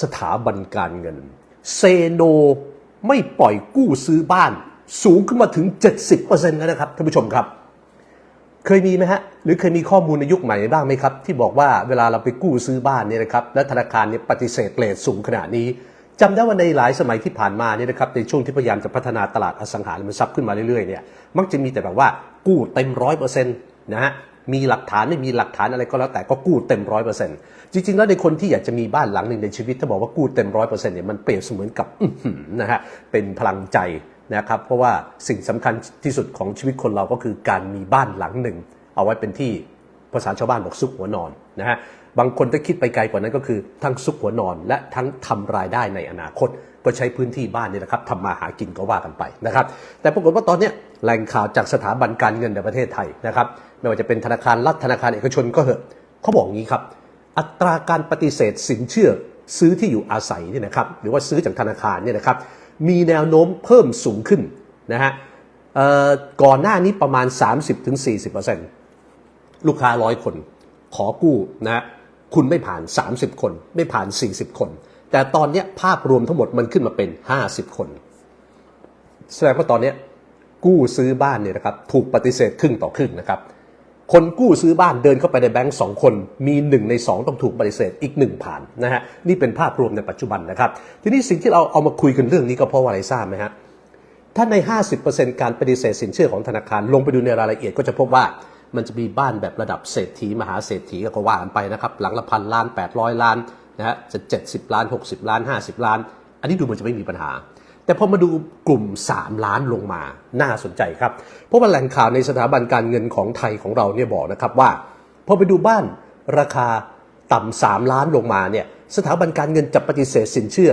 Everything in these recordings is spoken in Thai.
สถาบันการเงิน เซโนไม่ปล่อยกู้ซื้อบ้าน สูงขึ้นมาถึง 70%แล้วนะครับท่านผู้ชมครับ เคยมีไหมฮะ หรือเคยมีข้อมูลในยุคใหม่บ้างไหมครับ ที่บอกว่าเวลาเราไปกู้ซื้อบ้านเนี่ยนะครับและธนาคารเนี่ยปฏิเสธเลทสูงขนาดนี้จำได้ว่าในหลายสมัยที่ผ่านมาเนี่ยนะครับในช่วงที่พยายามจะพัฒนาตลาดอสังหาริมทรัพย์ขึ้นมาเรื่อยๆเนี่ยมักจะมีแต่แบบว่ากู้เต็มร้อยเปอร์เซ็นต์นะฮะ มีหลักฐานไม่มีหลักฐานอะไรก็แล้วแต่ก็กู้เต็มร้อยเปอร์เซ็นต์จริงๆ แล้วในคนที่อยากจะมีบ้านหลังหนึ่งในชีวิตถ้าบอกว่ากู้เต็มร้อยเปอร์เซ็นต์เนี่ยมันเปรียบเสมือนกับนะฮะเป็นพลังใจนะครับเพราะว่าสิ่งสำคัญที่สุดของชีวิตคนเราก็คือการมีบ้านหลังหนึ่ง เอาไว้เป็นที่ภาษาชาวบ้านบอกซุกหัวนอนนะฮะบางคนถ้าคิดไปไกลกว่านั้นก็คือทั้งซุกหัวนอน และทั้งทำรายได้ในอนาคต ก็ใช้พื้นที่บ้านนี่นะครับทำมาหากินก็ว่ากันไปนะครับ แต่ปรากฏว่าตอนนี้แหล่งข่าวจากสถาบันการเงินในประเทศไทยนะครับไม่ว่าจะเป็นธนาคารรัฐธนาคารเอกชนก็เหอะเขาบอกงี้ครับ อัตราการปฏิเสธสินเชื่อซื้อที่อยู่อาศัยเนี่ยนะครับ หรือว่าซื้อจากธนาคารเนี่ยนะครับมีแนวโน้มเพิ่มสูงขึ้นนะฮะก่อนหน้านี้ประมาณ 30-40%ลูกค้าร้อยคน ขอกู้นะฮะคุณไม่ผ่าน 30 คน ไม่ผ่าน 40 คน แต่ตอนนี้ภาพรวมทั้งหมดมันขึ้นมาเป็น 50 คน แสดงว่าตอนนี้กู้ซื้อบ้านเนี่ยนะครับถูกปฏิเสธครึ่งต่อครึ่งนะครับ คนกู้ซื้อบ้านเดินเข้าไปในแบงก์สองคน มีหนึ่งในสองต้องถูกปฏิเสธอีกหนึ่งผ่านนะฮะนี่เป็นภาพรวมในปัจจุบันนะครับ ทีนี้สิ่งที่เราเอามาคุยกันเรื่องนี้ก็เพราะว่าอะไรทราบไหมฮะถ้าใน 50%การปฏิเสธสินเชื่อของธนาคารลงไปดูในรายละเอียดก็จะพบว่ามันจะมีบ้านแบบระดับเศรษฐีมหาเศรษฐีก็ว่ากันไปนะครับหลังละพันล้าน 800 ล้าน นะฮะจะ70 ล้าน 60 ล้าน 50 ล้าน อันนี้ดูเหมันจะไม่มีปัญหา แต่พอมาดูกลุ่ม 3 ล้านลงมาน่าสนใจครับ เพราะว่าแหล่งข่าวในสถาบันการเงินของไทยของเราเนี่ยบอกนะครับว่าพอไปดูบ้านราคาต่ำ3ล้านลงมาเนี่ยสถาบันการเงินจะปฏิเสธสินเชื่อ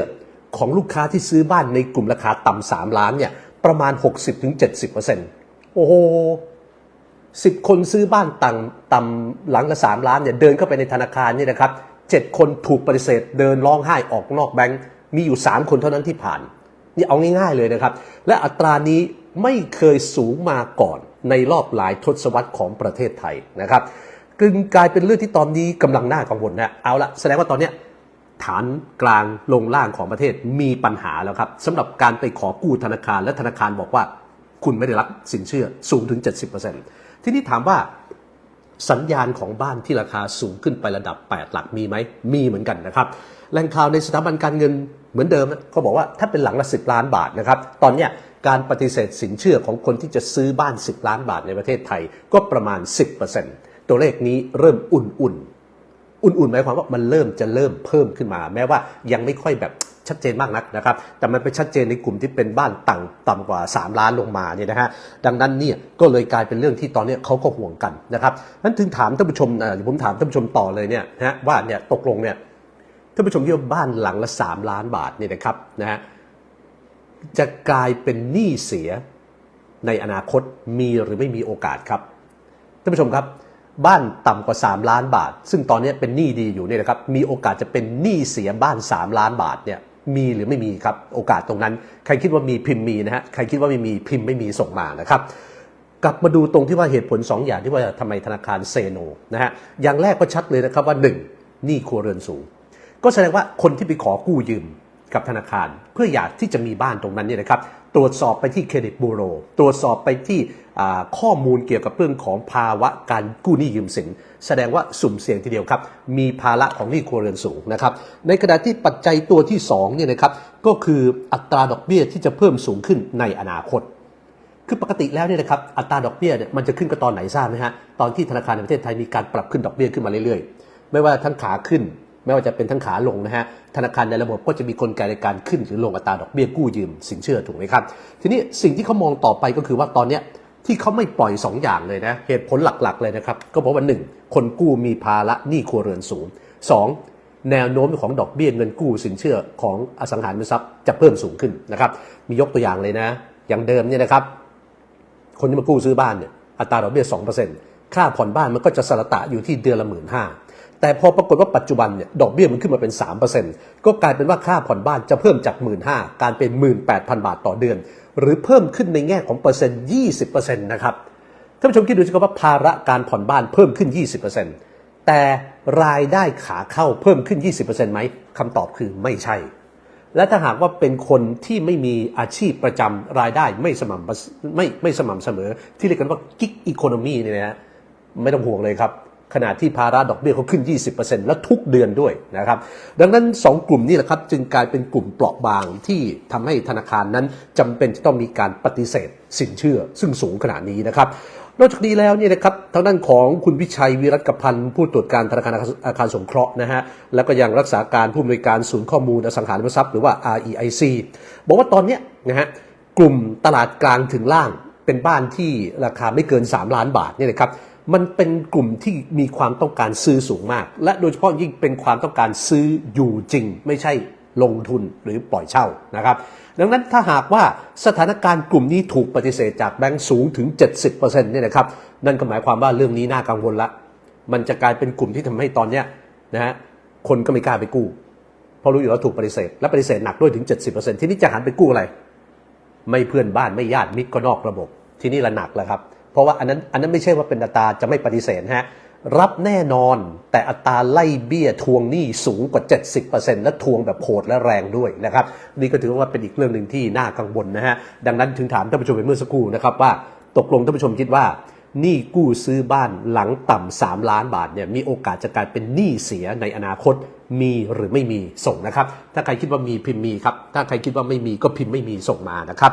ของลูกค้าที่ซื้อบ้านในกลุ่มราคาต่ำ3ล้านเนี่ยประมาณ 60-70%โอ้โหสิบคนซื้อบ้านต่างต่ำหลังละ3ล้านเนี่ยเดินเข้าไปในธนาคารนี่นะครับ เจ็ดคนถูกปฏิเสธ เดินร้องไห้ออกนอกแบงก์มีอยู่ 3 คนเท่านั้นที่ผ่าน นี่เอาง่ายๆเลยนะครับ และอัตรานี้ไม่เคยสูงมาก่อนในรอบหลายทศวรรษของประเทศไทยนะครับจึงกลายเป็นเรื่องที่ตอนนี้กำลังน่ากังวลนะเอาละแสดงว่าตอนนี้ฐานกลางลงล่างของประเทศมีปัญหาแล้วครับสำหรับการไปขอกู้ธนาคารและธนาคารบอกว่า คุณไม่ได้รับสินเชื่อสูงถึง 70%ทีนี้ถามว่า สัญญาณของบ้านที่ราคาสูงขึ้นไประดับ 8 หลักมีไหม มีเหมือนกันนะครับแหล่งข่าวในสถาบันการเงินเหมือนเดิมเขาบอกว่าถ้าเป็นหลังละ 10 ล้านบาทนะครับ ตอนเนี้ยการปฏิเสธสินเชื่อของคนที่จะซื้อบ้าน 10 ล้านบาทในประเทศไทยก็ประมาณ 10%ตัวเลขนี้เริ่มอุ่นๆ อุ่นๆ หมายความว่ามันเริ่มจะเริ่มเพิ่มขึ้นมา แม้ว่ายังไม่ค่อยแบบ ชัดเจนมากนักนะครับ แต่มันไปชัดเจนในกลุ่มที่เป็นบ้านต่ำต่ำกว่า 3 ล้านลงมาเนี่ยนะฮะดังนั้นเนี่ยก็เลยกลายเป็นเรื่องที่ตอนนี้เขาก็ห่วงกันนะครับนั้นถึงถามท่านผู้ชมอ่าผมถามท่านผู้ชมต่อเลยเนี่ยนะฮะว่าเนี่ยตกลงเนี่ยท่านผู้ชมคิดว่าบ้านหลังละ 3 ล้านบาทเนี่ยนะครับนะฮะจะกลายเป็นหนี้เสียในอนาคตมีหรือไม่มีโอกาสครับท่านผู้ชมครับ บ้านต่ำกว่า 3 ล้านบาท ซึ่งตอนนี้เป็นหนี้ดีอยู่เนี่ยนะครับมีโอกาสจะเป็นหนี้เสียบ้าน 3 ล้านบาทเนี่ย มีหรือไม่มีครับ โอกาสตรงนั้น ใครคิดว่ามีพิมพ์มีนะฮะใครคิดว่าไม่มีพิมพ์ไม่มีส่งมานะครับกลับมาดูตรงที่ว่าเหตุผล 2 อย่างที่ว่าทำไมธนาคารเซโนนะฮะอย่างแรกก็ชัดเลยนะครับว่า 1. หนี้ครัวเรือนสูง ก็แสดงว่าคนที่ไปขอกู้ยืมกับธนาคาร เพื่ออยากที่จะมีบ้านตรงนั้นเนี่ยนะครับ ตรวจสอบไปที่เครดิตบูโร ตรวจสอบไปที่ข้อมูลเกี่ยวกับเรื่องของภาวะการกู้หนี้ยืมสิน แสดงว่าสุ่มเสี่ยงทีเดียวครับ มีภาระของหนี้ครัวเรือนสูงนะครับ ในขณะที่ปัจจัยตัวที่2เนี่ยนะครับก็คืออัตราดอกเบี้ยที่จะเพิ่มสูงขึ้นในอนาคต คือปกติแล้วเนี่ยนะครับอัตราดอกเบี้ยเนี่ยมันจะขึ้นก็ตอนไหนทราบไหมฮะตอนที่ธนาคารในประเทศไทยมีการปรับขึ้นดอกเบี้ยขึ้นมาเรื่อยๆ ไม่ว่าทั้งขาขึ้น ไม่ว่าจะเป็นทั้งขาลงนะฮะธนาคารในระบบก็จะมีกลไกในการขึ้นหรือลงอัตราดอกเบี้ยกู้ยืมสินเชื่อถูกไหมครับทีนี้สิ่งที่เขามองต่อไปก็คือว่าตอนเนี้ยที่เขาไม่ปล่อย 2 อย่างเลยนะเหตุผลหลักๆเลยนะครับก็เพราะว่าหนึ่งคนกู้มีภาระหนี้ครัวเรือนสูงสองแนวโน้มของดอกเบี้ยเงินกู้สินเชื่อของอสังหาริมทรัพย์จะเพิ่มสูงขึ้นนะครับมียกตัวอย่างเลยนะ อย่างเดิมเนี่ยนะครับคนที่มากู้ซื้อบ้านเนี่ยอัตราดอกเบี้ย2%ค่าผ่อนบ้านมันก็จะสระตะอยู่ที่เดือนละหมื่นห้า แต่พอปรากฏว่าปัจจุบันเนี่ยดอกเบี้ยมันขึ้นมาเป็น 3%ก็กลายเป็นว่าค่าผ่อนบ้านจะเพิ่มจาก 1 5ื่นการเป็น 18,000 บาทต่อเดือน หรือเพิ่มขึ้นในแง่ของเปอร์เซ็นต์ 20%นะครับท่านผู้ชมคิดดูสิครับว่าภาระการผ่อนบ้านเพิ่มขึ้น 20%แต่รายได้ขาเข้าเพิ่มขึ้น 20%ไหมคำตอบคือไม่ใช่ และถ้าหากว่าเป็นคนที่ไม่มีอาชีพประจำรายได้ไม่สม่ำไม่ไม่สม่ำเสมอ ที่เรียกกันว่ากิ๊กอีโคโนมีเนี่ยนะฮะไม่ต้องห่วงเลยครับ ขณะที่ภาระดอกเบี้ยเขาขึ้น 20%และทุกเดือนด้วยนะครับ ดังนั้น 2 กลุ่มนี้แหละครับจึงกลายเป็นกลุ่มเปราะบางที่ทำให้ธนาคารนั้นจำเป็นจะต้องมีการปฏิเสธสินเชื่อ ซึ่งสูงขนาดนี้นะครับนอกจากนี้แล้วเนี่ยนะครับทางด้านของคุณวิชัยวิรัตกพันธ์ผู้ตรวจการธนาคารอาคารสงเคราะห์นะฮะแล้วก็ยังรักษาการผู้อำนวยการศูนย์ข้อมูลอสังหาริมทรัพย์หรือว่า REIC บอกว่าตอนนี้นะฮะกลุ่มตลาดกลางถึงล่างเป็นบ้านที่ราคาไม่เกิน 3 ล้านบาทเนี่ยนะครับ มันเป็นกลุ่มที่มีความต้องการซื้อสูงมาก และโดยเฉพาะยิ่งเป็นความต้องการซื้ออยู่จริง ไม่ใช่ลงทุนหรือปล่อยเช่านะครับ ดังนั้นถ้าหากว่าสถานการณ์กลุ่มนี้ถูกปฏิเสธจากแบงก์สูงถึง 70%เนี่ยนะครับนั่นก็หมายความว่าเรื่องนี้น่ากังวลละ มันจะกลายเป็นกลุ่มที่ทำให้ตอนเนี้ยนะฮะคนก็ไม่กล้าไปกู้ เพราะรู้อยู่แล้วถูกปฏิเสธ และปฏิเสธหนักด้วยถึง 70%ที่นี้จะหันไปกู้อะไร ไม่เพื่อนบ้านไม่ญาติมิตรก็นอกระบบ ที่นี่ละหนักแล้วครับ เพราะว่าอันนั้นอันนั้นไม่ใช่ว่าเป็นอัตราจะไม่ปฏิเสธฮะรับแน่นอนแต่อัตราไล่เบี้ยทวงหนี้สูงกว่า 70%และทวงแบบโหดและแรงด้วยนะครับนี่ก็ถือว่าเป็นอีกเรื่องหนึ่งที่น่ากังวลนะฮะดังนั้นถึงถามท่านผู้ชมไปเมื่อสักครู่นะครับว่าตกลงท่านผู้ชมคิดว่าหนี้กู้ซื้อบ้านหลังต่ำ3ล้านบาทเนี่ยมีโอกาสจะกลายเป็นหนี้เสียในอนาคตมีหรือไม่มีส่งนะครับ ถ้าใครคิดว่ามีพิมพ์มีครับ ถ้าใครคิดว่าไม่มีก็พิมพ์ไม่มีส่งมานะครับ